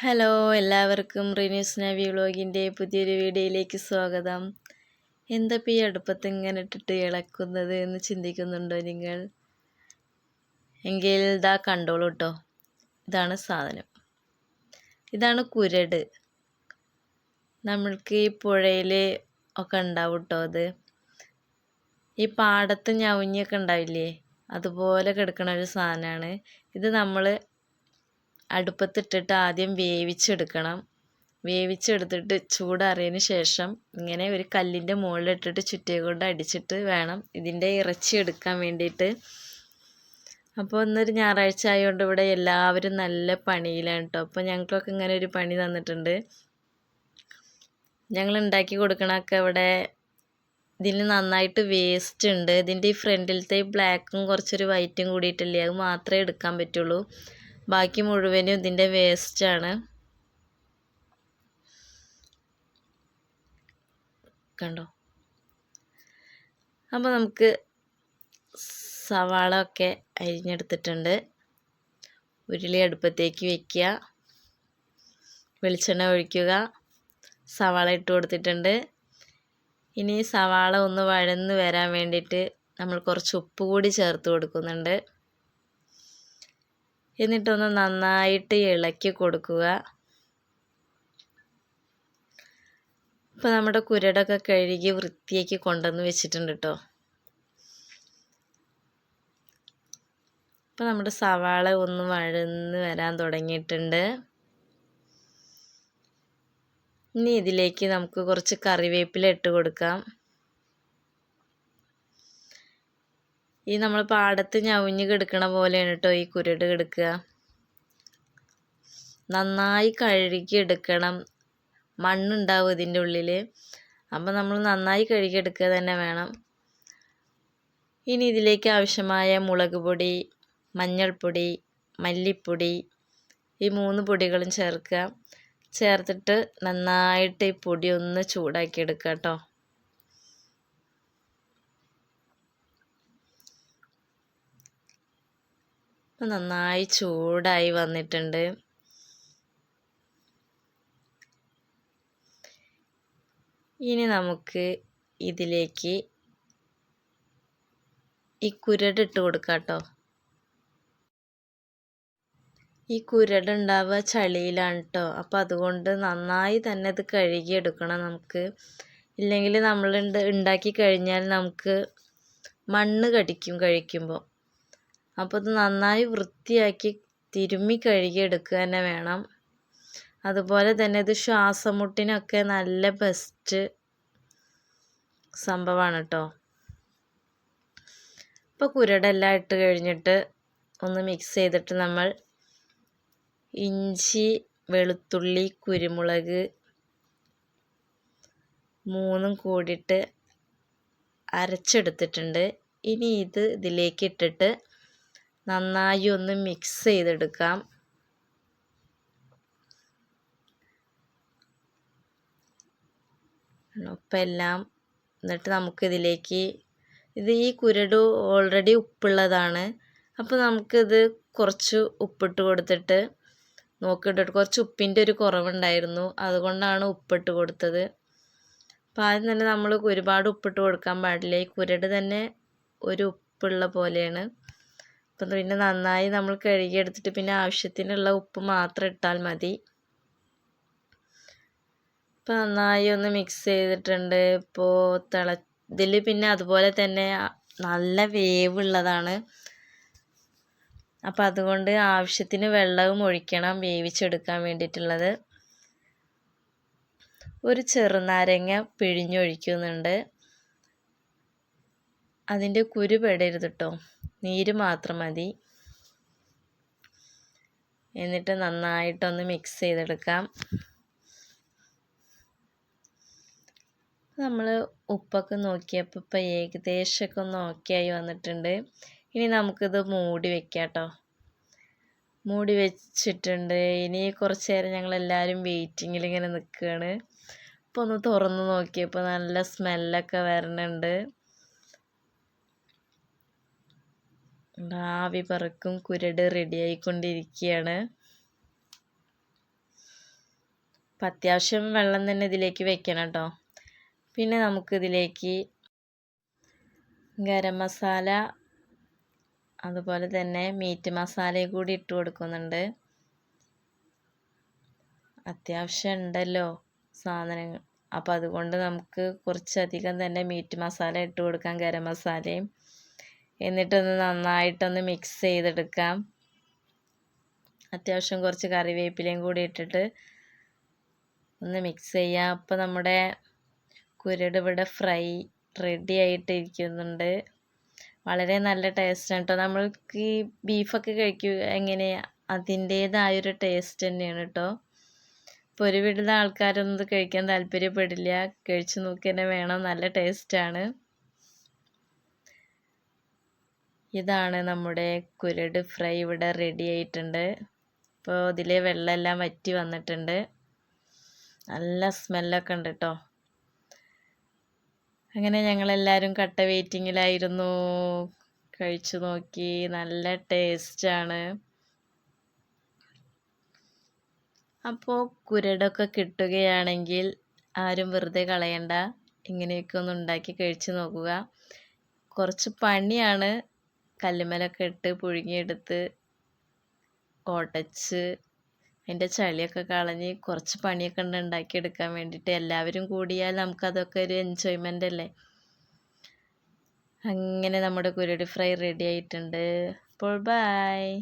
Hello എല്ലാവർക്കും റിന്യൂസ് നവി വ്ളോഗിന്റെ പുതിയൊരു വീഡിയോയിലേക്ക് സ്വാഗതം. എന്താ ഈ അടുപ്പത്ത് ഇങ്ങനെ ഇട്ടിട്ട് ഇളക്കുന്നത് എന്ന് ചിന്തിക്കുന്നുണ്ടോ നിങ്ങൾ? എങ്കിൽ ഇതാ കണ്ടോളൂ കേട്ടോ ഇതാണ് സാധനം. ഇതാണ് കുരട്. നമ്മൾക്ക് ഈ പുഴയിൽ ഒക്കെ ഉണ്ടാവും കേട്ടോ അത്. ഈ പാടത്ത് ഞവഞ്ഞൊക്കെ ഉണ്ടാവില്ലേ? അതുപോലെ കിടക്കണ ഒരു സാധനമാണ്. ഇത് നമ്മൾ അടുപ്പത്തിട്ടിട്ട് ആദ്യം വേവിച്ചെടുക്കണം. വേവിച്ചെടുത്തിട്ട് ചൂടാറിയതിന് ശേഷം ഇങ്ങനെ ഒരു കല്ലിന്റെ മുകളിലിട്ടിട്ട് ചുറ്റിയെ കൊണ്ട് അടിച്ചിട്ട് വേണം ഇതിന്റെ ഇറച്ചി എടുക്കാൻ വേണ്ടിയിട്ട്. അപ്പോൾ ഇന്നൊരു ഞായറാഴ്ച ആയതുകൊണ്ട് ഇവിടെ എല്ലാവരും നല്ല പണിയിലാണ് കേട്ടോ. അപ്പോൾ ഞങ്ങൾക്കൊക്കെ ഇങ്ങനെ ഒരു പണി തന്നിട്ടുണ്ട്. ഞങ്ങൾ ഉണ്ടാക്കി കൊടുക്കണമൊക്കെ ഇവിടെ ഇതിന് നന്നായിട്ട് വേസ്റ്റ് ഉണ്ട്. ഇതിന്റെ ഈ ഫ്രണ്ടിലത്തെ ബ്ലാക്കും കുറച്ചൊരു വൈറ്റും കൂടിയിട്ടില്ലേ? അത് മാത്രമേ എടുക്കാൻ പറ്റുള്ളൂ. ബാക്കി മുഴുവനും ഇതിന്റെ വേസ്റ്റാണ് കണ്ടോ? അപ്പോൾ നമുക്ക് സവാള ഒക്കെ അരിഞ്ഞെടുത്തിട്ടുണ്ട്. ഉരുളി അടുപ്പത്തേക്ക് വയ്ക്കുക വെളിച്ചെണ്ണ ഒഴിക്കുക. സവാള ഇട്ട് കൊടുത്തിട്ടുണ്ട്. ഇനി സവാള ഒന്ന് വഴന്ന് വരാൻ വേണ്ടിയിട്ട് നമ്മൾ കുറച്ച് ഉപ്പ് കൂടി ചേർത്ത് കൊടുക്കുന്നുണ്ട്. എന്നിട്ടൊന്ന് നന്നായിട്ട് ഇളക്കി കൊടുക്കുക. ഇപ്പോൾ നമ്മുടെ കുരടൊക്കെ കഴുകി വൃത്തിയാക്കി കൊണ്ടുവന്ന് വെച്ചിട്ടുണ്ട് കേട്ടോ ഇപ്പോൾ നമ്മുടെ സവാള ഒന്ന് വഴന്ന് വരാൻ തുടങ്ങിയിട്ടുണ്ട്. ഇനി ഇതിലേക്ക് നമുക്ക് കുറച്ച് കറിവേപ്പില ഇട്ട് കൊടുക്കാം. ഈ നമ്മൾ പാടത്ത് ഞവഞ്ഞ് കിടക്കണ പോലെയാണ് കേട്ടോ ഈ കുരുട് കിടക്കുക. നന്നായി കഴുകി എടുക്കണം. മണ്ണുണ്ടാവും ഇതിന്റെ ഉള്ളിൽ അപ്പം നമ്മൾ നന്നായി കഴുകി എടുക്കുക തന്നെ വേണം. ഇനി ഇതിലേക്ക് ആവശ്യമായ മുളക് പൊടി മഞ്ഞൾപ്പൊടി മല്ലിപ്പൊടി ഈ മൂന്ന് പൊടികളും ചേർക്കുക. ചേർത്തിട്ട് നന്നായിട്ട് ഈ പൊടി ഒന്ന് ചൂടാക്കി എടുക്കുക കേട്ടോ നന്നായി ചൂടായി വന്നിട്ടുണ്ട്. ഇനി നമുക്ക് ഇതിലേക്ക് ഈ കുരട് ഇട്ട് കൊടുക്കാം കേട്ടോ ഈ കുരട് ഉണ്ടാവുക ചളിയിലാണ് കേട്ടോ അപ്പോൾ അതുകൊണ്ട് നന്നായി തന്നെ ഇത് കഴുകിയെടുക്കണം നമുക്ക്. ഇല്ലെങ്കിൽ നമ്മൾ ഉണ്ടാക്കി കഴിഞ്ഞാൽ നമുക്ക് മണ്ണ് കടിക്കും കഴിക്കുമ്പോൾ അപ്പോൾ ഇത് നന്നായി വൃത്തിയാക്കി തിരുമ്മി കഴുകിയെടുക്കുക തന്നെ വേണം. അതുപോലെ തന്നെ ഇത് ശ്വാസമുട്ടിനൊക്കെ നല്ല ബെസ്റ്റ് സംഭവമാണ് കേട്ടോ ഇപ്പോൾ കുരടെല്ലാം ഇട്ട് കഴിഞ്ഞിട്ട് ഒന്ന് മിക്സ് ചെയ്തിട്ട് നമ്മൾ ഇഞ്ചി വെളുത്തുള്ളി കുരുമുളക് മൂന്നും കൂടിയിട്ട് അരച്ചെടുത്തിട്ടുണ്ട്. ഇനി ഇത് ഇതിലേക്ക് ഇട്ടിട്ട് നന്നായി ഒന്ന് മിക്സ് ചെയ്തെടുക്കാം. ഉപ്പെല്ലാം എല്ലാം എന്നിട്ട് നമുക്കിതിലേക്ക് ഇത് ഈ കുരട് ഓൾറെഡി ഉപ്പുള്ളതാണ്. അപ്പോൾ നമുക്കിത് കുറച്ച് ഉപ്പിട്ട് കൊടുത്തിട്ട് നോക്കിയിട്ട് കുറച്ച് ഉപ്പിന്റെ ഒരു കുറവുണ്ടായിരുന്നു. അതുകൊണ്ടാണ് ഉപ്പിട്ട് കൊടുത്തത്. അപ്പോൾ ആദ്യം തന്നെ നമ്മൾ ഒരുപാട് ഉപ്പിട്ട് കൊടുക്കാൻ പാടില്ല. ഈ കുരട് തന്നെ ഒരു ഉപ്പുള്ള പോലെയാണ്. അപ്പം പിന്നെ നന്നായി നമ്മൾ കഴുകിയെടുത്തിട്ട് പിന്നെ ആവശ്യത്തിനുള്ള ഉപ്പ് മാത്രം ഇട്ടാൽ മതി. ഇപ്പം നന്നായി ഒന്ന് മിക്സ് ചെയ്തിട്ടുണ്ട്. ഇപ്പോൾ തിള ഇതിൽ പിന്നെ അതുപോലെ തന്നെ നല്ല വേവ് ഉള്ളതാണ് അപ്പം അതുകൊണ്ട് ആവശ്യത്തിന് വെള്ളവും ഒഴിക്കണം വേവിച്ചെടുക്കാൻ വേണ്ടിയിട്ടുള്ളത്. ഒരു ചെറുനാരങ്ങ പിഴിഞ്ഞൊഴിക്കുന്നുണ്ട്. അതിന്റെ കുരു പെടരുത് കേട്ടോ നീര് മാത്രം മതി. എന്നിട്ട് നന്നായിട്ടൊന്ന് മിക്സ് ചെയ്തെടുക്കാം. നമ്മൾ ഉപ്പൊക്കെ നോക്കിയപ്പോൾ ഇപ്പോൾ ഏകദേശമൊക്കെ ഒന്ന് ഓക്കെ ആയി വന്നിട്ടുണ്ട്. ഇനി നമുക്കിത് മൂടി വെക്കാം കേട്ടോ മൂടി വെച്ചിട്ടുണ്ട്. ഇനി കുറച്ച് നേരം ഞങ്ങളെല്ലാവരും വെയിറ്റിങ്ങിൽ ഇങ്ങനെ നിൽക്കുകയാണ് ഇപ്പോൾ ഒന്ന് തുറന്ന് നോക്കിയപ്പോൾ നല്ല സ്മെല്ലൊക്കെ വരുന്നുണ്ട് ആവി പറക്കും കുരട് റെഡിയായിക്കൊണ്ടിരിക്കുകയാണ് അപ്പം അത്യാവശ്യം വെള്ളം തന്നെ ഇതിലേക്ക് വെക്കണം കേട്ടോ. പിന്നെ നമുക്കിതിലേക്ക് ഗരം മസാല അതുപോലെ തന്നെ മീറ്റ് മസാലയും കൂടി ഇട്ട് കൊടുക്കുന്നുണ്ട്. അത്യാവശ്യം ഉണ്ടല്ലോ സാധനങ്ങൾ. അപ്പോൾ അതുകൊണ്ട് നമുക്ക് കുറച്ചധികം തന്നെ മീറ്റ് മസാല ഇട്ട് കൊടുക്കാം ഗരം മസാലയും. എന്നിട്ടൊന്ന് നന്നായിട്ടൊന്ന് മിക്സ് ചെയ്തെടുക്കാം. അത്യാവശ്യം കുറച്ച് കറിവേപ്പിലയും കൂടി ഇട്ടിട്ട് ഒന്ന് മിക്സ് ചെയ്യാം. അപ്പോൾ നമ്മുടെ കുരുട് ഇവിടെ ഫ്രൈ റെഡി ആയിട്ടിരിക്കുന്നുണ്ട്. വളരെ നല്ല ടേസ്റ്റാണ് കേട്ടോ നമ്മൾക്ക് ഈ ബീഫൊക്കെ കഴിക്കുക എങ്ങനെ? അതിന്റേതായൊരു ടേസ്റ്റ് തന്നെയാണ് കേട്ടോ ഇപ്പോൾ ഒരു വീട്ടിലെ ആൾക്കാരൊന്നും ഇത് കഴിക്കാൻ താല്പര്യപ്പെടില്ല. കഴിച്ചു നോക്കി തന്നെ വേണം. നല്ല ടേസ്റ്റാണ് ഇതാണ് നമ്മുടെ കുരട് ഫ്രൈ ഇവിടെ റെഡി ആയിട്ടുണ്ട്. ഇപ്പോൾ ഇതിൽ വെള്ളമെല്ലാം വറ്റി വന്നിട്ടുണ്ട്. നല്ല സ്മെല്ലൊക്കെ ഉണ്ട് കേട്ടോ അങ്ങനെ ഞങ്ങളെല്ലാവരും കട്ട വെയിറ്റിങ്ങിലായിരുന്നു കഴിച്ചു നോക്കി. നല്ല ടേസ്റ്റാണ് അപ്പോൾ കുരടൊക്കെ കിട്ടുകയാണെങ്കിൽ ആരും വെറുതെ കളയണ്ട. ഇങ്ങനെയൊക്കെ ഒന്ന് ഉണ്ടാക്കി കഴിച്ചു നോക്കുക. കുറച്ച് പണിയാണ്. കല്ലുമ്മലൊക്കെ ഇട്ട് പുഴുങ്ങിയെടുത്ത് ഉടച്ച് അതിന്റെ ചളിയൊക്കെ കളഞ്ഞ് കുറച്ച് പണിയൊക്കെ ഉണ്ട് ഉണ്ടാക്കിയെടുക്കാൻ വേണ്ടിയിട്ട്. എല്ലാവരും കൂടിയാൽ നമുക്കതൊക്കെ ഒരു എൻജോയ്മെന്റ് അല്ലേ? അങ്ങനെ നമ്മുടെ കുരുടി ഫ്രൈ റെഡി ആയിട്ടുണ്ട്. അപ്പോൾ ബായ്